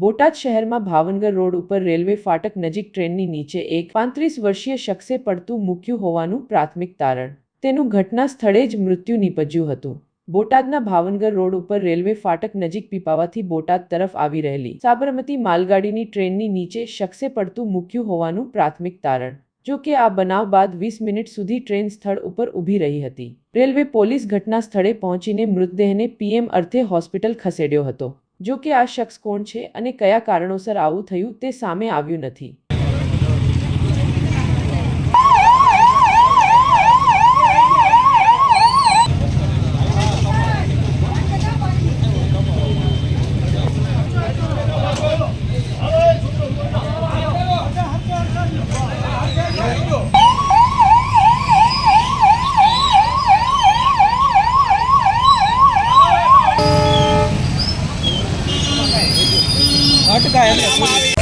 બોટાદ શહેરમાં ભાવનગર રોડ ઉપર રેલવે ફાટક નજીક ટ્રેનની નીચે એક પાંત્રીસ વર્ષીય શખ્સે પડતું મૂક્યું હોવાનું પ્રાથમિક તારણ. તેનું ઘટના સ્થળે જ મૃત્યુ નીપજ્યું હતું. બોટાદના ભાવનગર રોડ ઉપર રેલવે ફાટક નજીક પીપાવાથી બોટાદ તરફ આવી રહેલી સાબરમતી માલગાડીની ટ્રેનની નીચે શખ્સે પડતું મૂક્યું હોવાનું પ્રાથમિક તારણ. જો કે આ બનાવ બાદ વીસ મિનિટ સુધી ટ્રેન સ્થળ ઉપર ઊભી રહી હતી. રેલવે પોલીસ ઘટના સ્થળે પહોંચીને મૃતદેહને પીએમ અર્થે હોસ્પિટલ ખસેડ્યો હતો. જો કે આ શખ્સ કોણ છે અને કયા કારણોસર આવું થયું તે સામે આવ્યું નથી. Quanto ganha?